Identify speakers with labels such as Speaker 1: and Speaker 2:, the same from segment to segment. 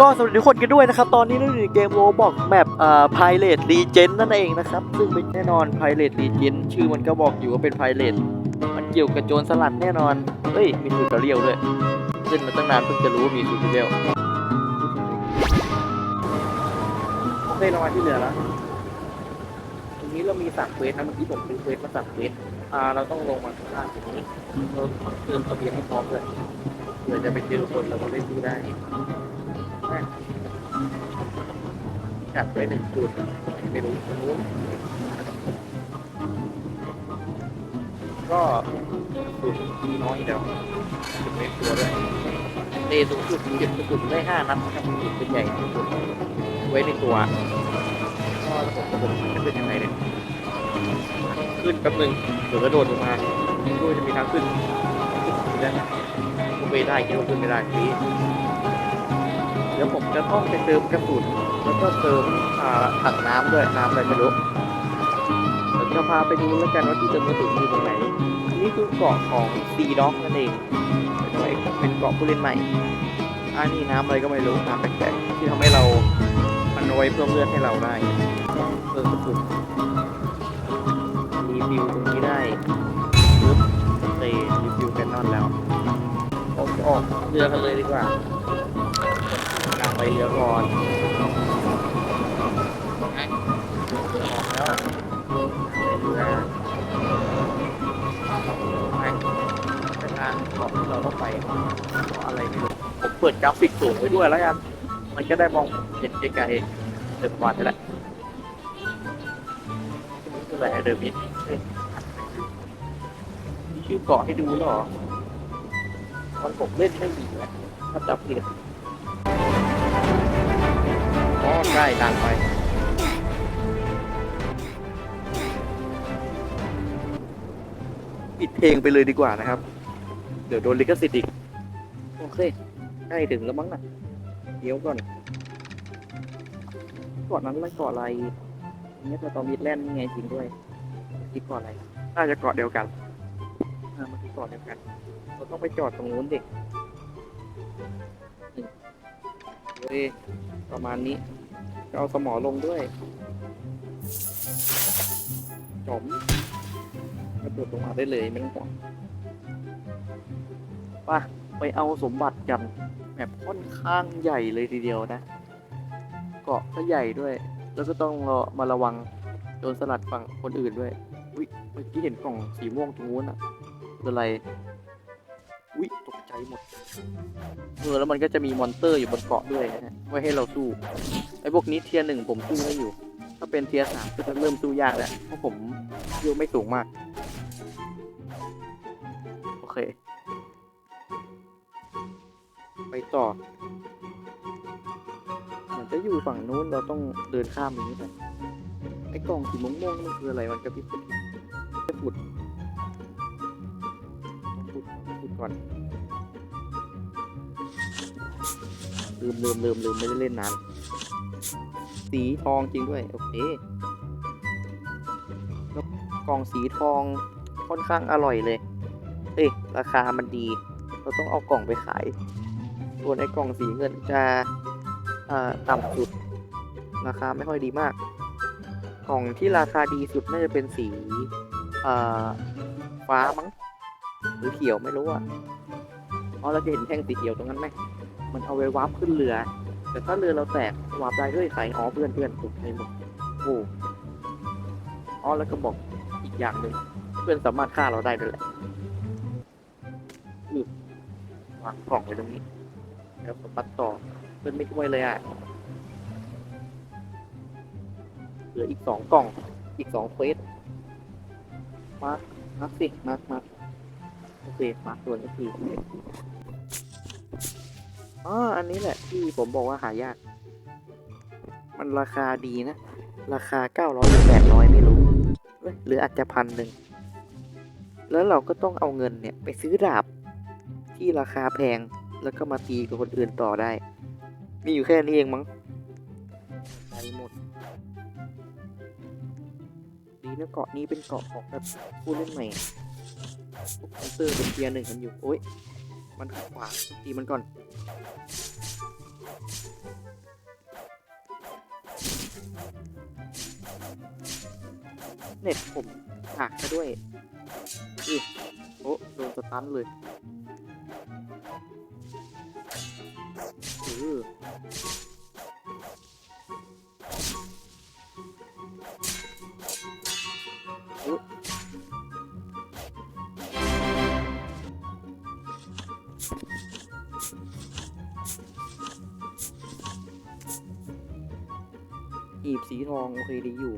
Speaker 1: ก็สวัสดีทุกคนกันด้วยนะครับ ตอนนี้เราอยู่ในเกมโรบอกแมปอ่าไพเรตรีเจนนั่นเองนะครับ ซึ่งเป็นแน่นอนไพเรตรีเจนชื่อมันก็บอกอยู่ว่าเป็นไพเรตมันเกี่ยวกับโจรสลัดแน่นอน เฮ้ย มีทูตเรียลด้วยเล่นมาตั้งนานเพิ่งจะรู้ว่ามีทูตเรียลโอเคเรามาที่เรือแล้ว ตรงนี้เรามีสั่งเควสนะเมื่อกี้ผมซื้อเควสมาสั่งเควสอ่า เราต้องลงมาข้างล่างตรงนี้เราเติมทะเบียนให้พร้อมเลยเผื่อจะไปเจอคนเราก็ได้ซื้ได้ จัดไว้หนึ่งจุดไม่รู้ตรงนู้นก็สุดทีน้อยเดียวจุดเล็กตัวด้วยเตะสูงสุดเจ็บสุดได้ห้านัดนะครับจุดเป็นใหญ่สุดไว้ในตัวก็ระบบระบบมันจะเป็นยังไงเนี่ยขึ้นแป๊บหนึงเดี๋ยวกระโดดลงมาด้วยจะมีทางขึ้นขึ้นได้ไม่ได้คิดว่าขึ้นไม่ได้ที เดี๋ยวผมจะต้องไปเติมกระสุนแล้วก็เติมอ่าถังน้ำด้วยน้ำอะไรไม่รู้เดี๋ยวจะพาไปดูแล้วกันว่าที่เติมกระสุนอยู่ตรงไหนอันนี้คือเกาะของซีด็อกนั่นเองเป็นเป็นเกาะผู้เล่นใหม่อันนี้น้ำอะไรก็ไม่รู้น้ำแปลกๆที่ทำให้เรามันไว้เพิ่มเลือดให้เราได้เติมกระสุนรีวิวตรงนี้ได้ปึ๊บเตรีวิวแคนนอนแล้วโอออกเรือกันเลยดีกว่า ไปเรือก่อนเป็นเรือไป็นทางของที่เราต้องไปอะไรไม่รู้ผมเปิดกราฟิกสูงไว้ด้วยแล้วกัน มันก็ได้มองเห็นไกลๆเดินวันนี่แหละนี่คืออะไรเดอมิดเฮ้ยมีชื่อเกาะให้ดูหรอตอนผมเล่นไม่มีและถ้าจับผิดอ๋อ ใกล้ดังไปปิดเพลงไปเลยดีกว่านะครับ เดี๋ยวโดนลิขสิทธิ์อีก โอเค ใกล้ถึงแล้วมั้งนะเดี๋ยวก่อนเกาะนั้นมันเกาะอะไรเนี่ยตอมิดแลนด์นี่ไงจริงด้วยที่เกาะอะไรน่าจะเกาะเดียวกันอ่ามันคือเกาะเดียวกัน เราต้องไปจอดตรงนู้นเด็กเฮ้ยประมาณนี้จะ เอาสมอลงด้วยจอมกระโดดลงมาได้เลยไม่ต้องห่วงไปไปเอาสมบัติกันแบบค่อนข้างใหญ่เลยทีเดียวนะ เกาะก็ใหญ่ด้วย แล้วก็ต้องรอมาระวังโดนสลัดฝั่งคนอื่นด้วย อุ้ยเมื่อกี้เห็นกล่องสีม่วงตรงนู้นอะอะไรอุ้ย ใจหมดเออแล้วมันก็จะมีมอนเตอร์อยู่บนเกาะด้วยนะฮะไว้ให้เราสู้ไอ้พวกนี้เทียร์หนึ่งผมสู้ได้อยู่ ถ้าเป็นเทียร์สามก็จะเริ่มสู้ยากแหล้วเพราะผมยอะไม่สูงมาก โอเค ไปต่อเหมือนจะอยู่ฝั่งนู้นเราต้องเดินข้ามอย่างนี้ไปไอ้กล่องสีม่วงๆมันคืออะไรมันกระพริบ มลืมลืมลืมไม่ได้เล่นนาน สีทองจริงด้วย โอเคแล้วกล่องสีทองค่อนข้างอร่อยเลย เอ้ยราคามันดี เราต้องเอากล่องไปขาย ส่วนไอ้กล่องสีเงินจะต่ำสุด ราคาไม่ค่อยดีมาก กล่องที่ราคาดีสุดน่าจะเป็นสีฟ้ามั้งหรือเขียวไม่รู้อะอ๋อเราจะเห็นแท่งสีเขียวตรงนั้นไหม มันเอาไว้วาร์ปขึ้นเรือ แต่ถ้าเรือเราแตกวาร์ปได้ด้วยใครอ๋อเพื่อนเพื่อนถูกในหมดโอ้อ๋อแล้วก็บอกอีกอย่างหนึ่งเพื่อนสามารถฆ่าเราได้ด้วยแหละวางกล่องไว้ตรงนี้แล้วผมปัดต่อเพื่อนไม่ช่วยเลยอะเหลืออีกสองกล่องอีกสองเควสมาร์คมาร์คสิมาร์คมาร์คโอเคมาร์คตัวนี้ที อ๋ออันนี้แหละที่ผมบอกว่าหายาก มันราคาดีนะ ราคาเก้าร้อยหรือแปดร้อยไม่รู้เอ้ยหรืออาจจะพันหนึ่ง แล้วเราก็ต้องเอาเงินเนี่ยไปซื้อดาบที่ราคาแพงแล้วก็มาตีกับคนอื่นต่อได้ มีอยู่แค่นี้เองมั้งไปหมด ดีนะเกาะนี้เป็นเกาะของแบบผู้เล่นใหม่คอนเตอร์เป็นเทียร์หนึ่งกันอยู่ โอ้ย มันขวางตีมันก่อน เน็ตผมหักซะด้วยอือโอ้โดนสตันเลยอือ สีทอง โอเคดีอยู่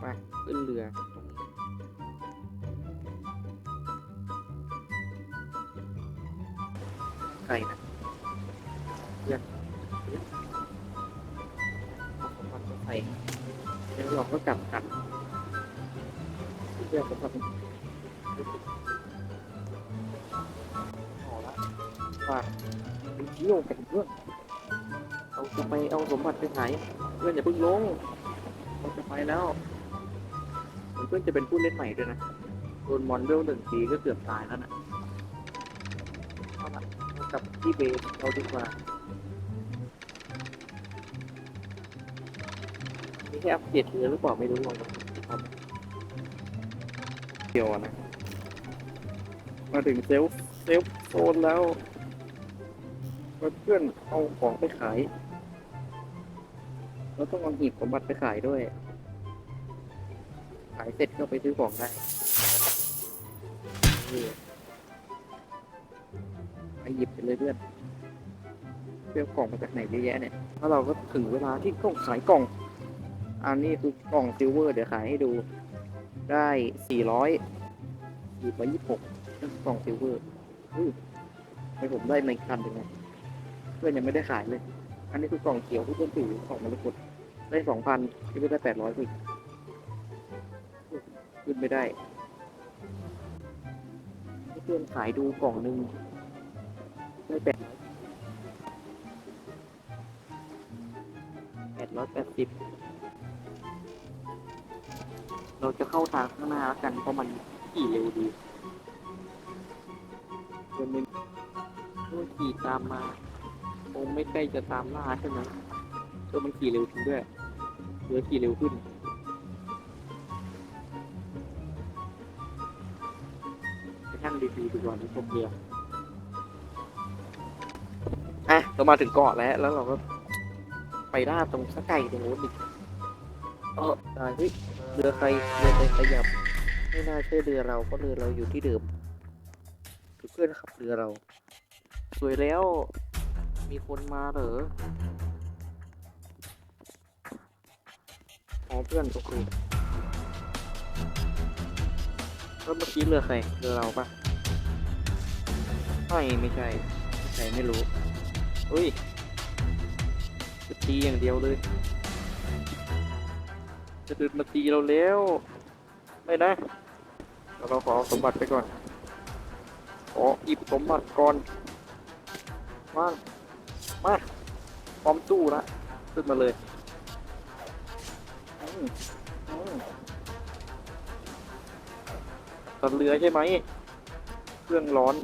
Speaker 1: ไปขึ้นเรือตรงนี้ไกลนะเรือสมบัติมาใส่แล้วเราก็กลับกันเรือสมบัติพอละว่าไปเที่ยวกันเพื่อนเราจะไปเอาสมบัติไปไหน พื่อนอย่าเพิ่งลงเราจะไปแล้วเพื่อนจะเป็นผู้เล่นใหม่ด้วยนะโดนมอนเวลหนึ่งทีก็เกือบตายแล้วนะเอาละกลับที่เบสเราดีกว่านี่แค่อัปเดตเรือหรือเปล่าไม่รู้ลองดูครับเดียวนะ มาถึงเซลฟ์เซลฟ์โซนแล้ว เพื่อนเอาของไปขาย เราต้องเอาหีบสมบัติไปขายด้วย ขายเสร็จก็ไปซื้อของได้ไปหยิบไปเลยเพื่อนเพื่อกล่องมาจากไหนเยอะแยะเนี่ยแล้วเราก็ถึงเวลาที่ต้องขายกล่อง อันนี้คือกล่องซิลเวอร์เดี๋ยวขายให้ดู ได้สี่ร้อยสี่ร้อยยี่สิบหกกล่องซิลเวอร์อุ้ยให้ผมได้ในคันเป็นไงเพื่อนยังไม่ได้ขายเลย อันนี้คือกล่องเขียวที่เพื่อนถือกล่องมรกต ได้สองพันที่ไม่ได้แปดร้อยอีกขึ้นไม่ได้เพื่อนขายดูกล่องหนึ่งได้แปดแปดร้อยแปดสิบเราจะเข้าทางข้างหน้าแล้วกันเพราะมันขี่เร็วดีเพื่อนมันเพื่อนขี่ตามมาคงไม่ใกล้จะตามล่าใช่ไหมเพื่อมันขี่เร็วขึ้นด้วย เรือขี่เร็วขึ้นไปนั่งดีๆดีกว่าในพวกเรืออะเรามาถึงเกาะแล้ว แล้วเราก็ไปล่าดตรงสกไก่ตรงนู้นอีกเออตายเฮ้ยเรือใครเรือใครขยับ ไม่น่าใช่เรือเราเพราะเรือเราอยู่ที่เดิมคือเพื่อนขับเรือเรา สวยแล้ว มีคนมาเหรอ อ๋อเพื่อนโอเคแล้วเมื่อกี้เรือใครเรือเราปะไม่ไม่ใช่ไม่ใช่ไม่รู้อุ้ยจะตีอย่างเดียวเลย จะดินมาตีเราแล้ว ไม่นะเราขอเอาสมบัติไปก่อนขออิบสมบัติก่อนว่างมาพร้อมสู้ละขึ้นมาเลย ตัดเรือใช่ไหม เครื่องร้อน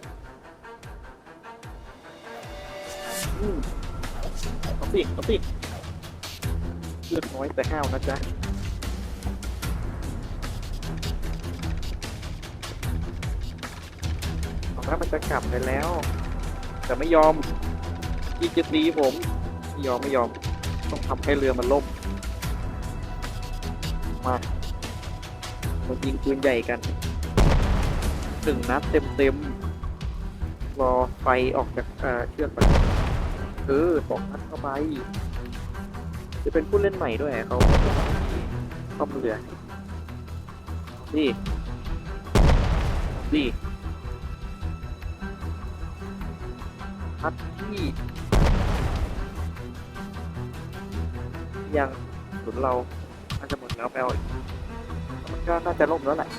Speaker 1: อืมเอาสิเอาสิเลือดน้อยแต่ห้าวนะจ๊ะบอกว่ามันจะกลับไปแล้ว แต่ไม่ยอมยิงจะตีผม ไม่ยอมไม่ยอม ต้องทำให้เรือมันล่ม มามายิงปืนใหญ่กันหนึ่งนัดเต็มเต็มๆรอไฟออกจากเอ่อเชือกไปเออสองนัดเข้าไป จะเป็นผู้เล่นใหม่ด้วยเขาเข้ามาเรือนี่นี่พัดที่ ยังหนุนเรา น่าจะหมดแล้วไปเอาอีกมันก็น่าจะล่มแล้วแหละ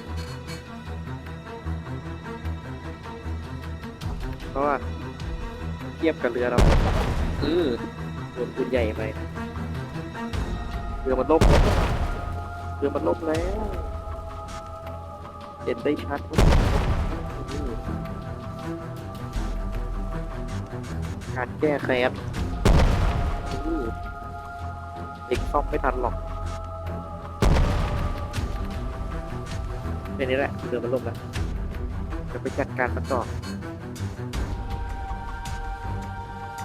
Speaker 1: เพราะว่าเทียบกับเรือเราเออโดนปืนใหญ่ไปเรือมันล่มเรือมันล่มแล้วเห็นได้ชัดว่าอืมการแก้แค้นอื้อเด็กซ่อมไม่ทันหรอก ค่นี้แหละเรือมันล่มแล้วจะไปจัดการมันต่อ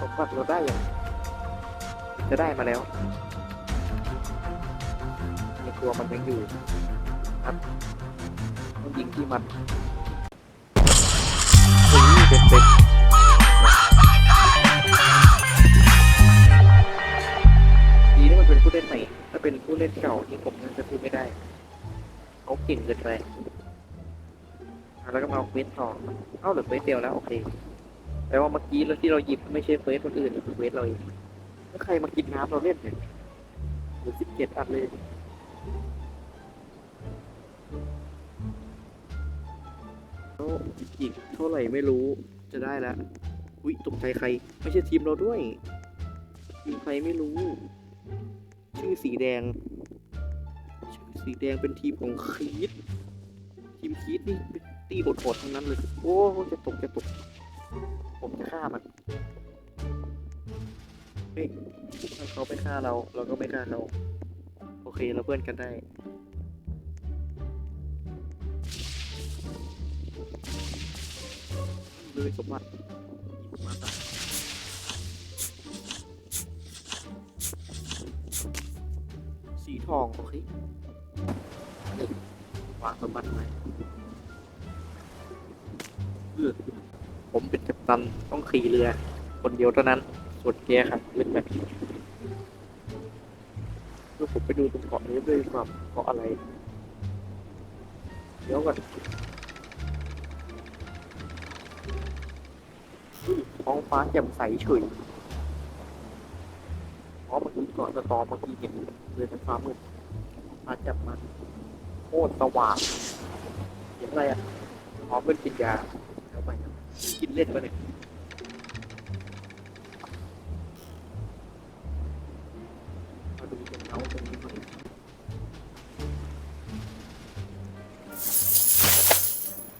Speaker 1: สมบัติเราได้ยังจะได้มาแล้วในตัวมันยังอยู่ครับต้องยิงที่มันอุ้ยเด็ดเด็ดดีที่มันเป็นผู้เล่นใหม่ถ้าเป็นผู้เล่นเก่าที่ผมยังจะ เก่งเกินไปแล้วก็มาเอาเควสต่อเอ้าเหลือเควสเดียวแล้วโอเคแปลว่าเมื่อกี้แล้วที่เราหยิบไม่ใช่เควสคนอื่นคือเควสเราเองแล้วใครมากินน้ำเราเล่นเนี่ยหลือสิบเจ็ดอันเลยแล้วอีกเท่าไหร่ไม่รู้จะได้แล้วอุ้ยตกใจใคร ไม่ใช่ทีมเราด้วยทีมใครไม่รู้ ชื่อสีแดง สีแดงเป็นทีมของคีดทีมคีดนี่เป็นตีโหดๆทั้งนั้นเลย โอ้จะตกจะตก ผมจะฆ่ามันเฮ้ยเขาไม่ฆ่าเรา เราก็ไม่ฆ่าเขาโอเคเราเพื่อนกันได้เลยสมบัติมาตัสีทอง โอเค วางสมบัติไว้เออผมเป็นกัปตันต้องขี่เรือ คนเดียวเท่านั้น ส่วนแกครับเล่นแบบนี้เดี๋ยวผมไปดูตรงเกาะนี้ด้วยดีกว่าเกาะอะไร เดี๋ยวก่อนท้องฟ้าแจ่มใสเฉยเพราะเมื่อกี้ก่อนสตอเมื่อกี้เห็นเลยเป็นฟ้ามืด ฟ้าจ่มมากโคตรสว่างเห็นอะไรอะอ๋อเป็นกินยาแล้วไปนะกินเล่นปะเนี่ยมาดูตรงเท้าตรงนี้หน่อย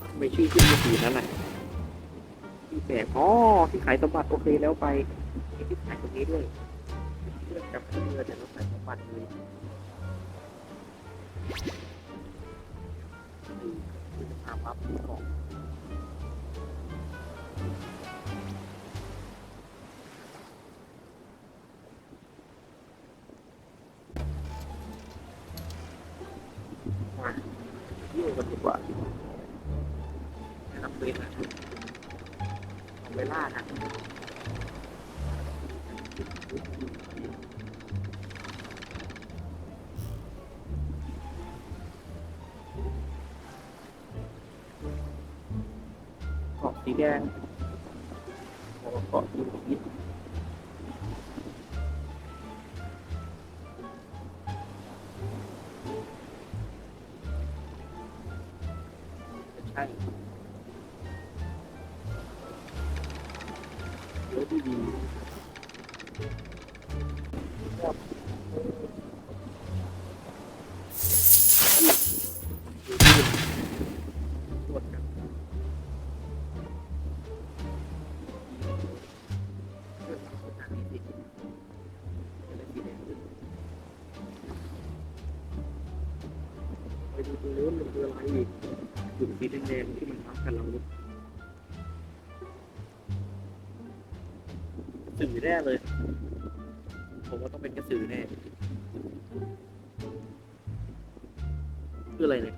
Speaker 1: ทำไม่ชื่อขึ้นมาสีนั้นน่ะที่แปลกอ๋อที่ขายสมบัติโอเคแล้วไปมีที่ขายตรงนี้ด้วยเลือกกับเรือแต่ต้องขายสมบัติเลยาไปล่ากันเกาะสีแดงเกาะสี สีแดงๆที่มันทับกันเราเนี่อแน่เลย ผมว่าต้องเป็นกระสือแน่คืออะไรเนี่ย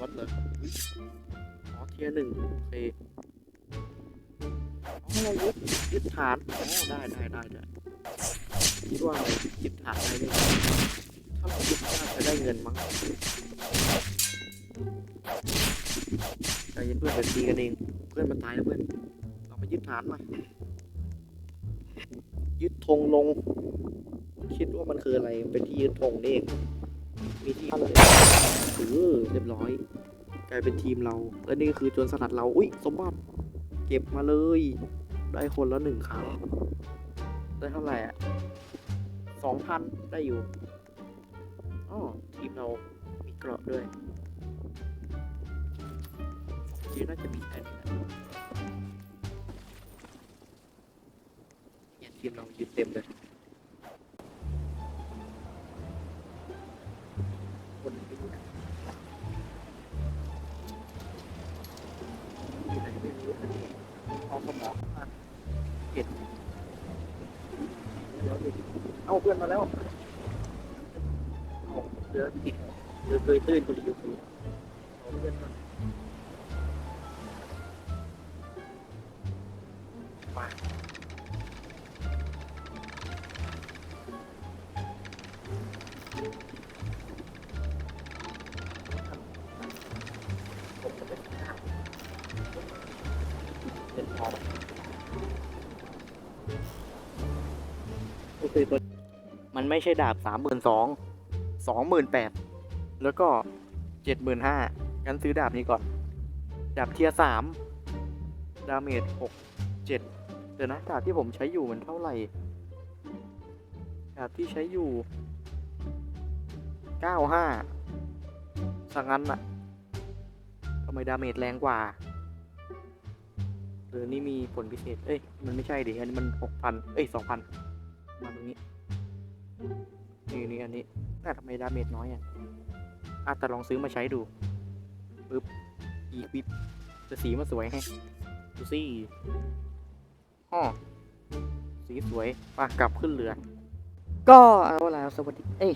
Speaker 1: วัดเหรออุ๊ยอ๋อเทียร์หนึ่งโอเคอ๋อยึดยึดฐานอ๋อได้ได้ได้ได้คิดว่าอะไรยึดฐานได้ด้วย ถ้าเรายึดน่าจะได้เงินมั้งใจเย็นเพื่อนเดี๋ยวตีกันเอง เพื่อนมันตายแล้วเพื่อน เราไปยึดฐานมา ยึดธงลง คิดว่ามันคืออะไร เป็นที่ยึดธงนี่เอง มีที่อะไรเออเรียบร้อย กลายเป็นทีมเรา และนี่ก็คือจนสลัดเรา อุ้ยสมบัติ เก็บมาเลย ได้คนละหนึ่งครั้ง ได้เท่าไหร่อะสองพันได้อยู่ อ๋อทีมเรามีกรอบด้วยทีมน่าจะมีแค่นี้นะเนี่ยทีมเรายืนเต็มเลยคนไม่รู้เอาเพื่อนมาแล้ว เยตื้นตัวอเอาเพื่นอยู่มาเป็นพอก็คือตัวมันไม่ใช่ดาบสามหมื่นสอง สองหมื่นแปดแล้วก็เจ็ดหมื่นห้างั้นซื้อดาบนี้ก่อน ดาบเทียสามดาเมจหกเจ็ดเดี๋ยวนะ ดาบที่ผมใช้อยู่มันเท่าไหร่ ดาบที่ใช้อยู่เก้าห้าสังงั้นอะทำไมดาเมจแรงกว่าเออนี่มีผลพิเศษ เอ้ย มันไม่ใช่ดิ อันนี้มันหกพัน เอ้ยสองพัน มาตรงนี้ นี่นี่อันนี้น่าทำไมดาเมจน้อยอะอาจจะลองซื้อมาใช้ดูปึ๊บอีกวิบจะสีมันสวยแฮะดูสิอ๋อสีสวยปะกลับขึ้นเรือ ก็เอาแล้วสวัสดี เอ้ย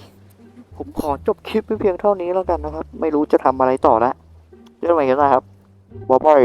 Speaker 1: ผมขอจบคลิปไว้เพียงเท่านี้แล้วกันนะครับ ไม่รู้จะทำอะไรต่อละเจอกันใหม่กันนะครับบ๊ายบาย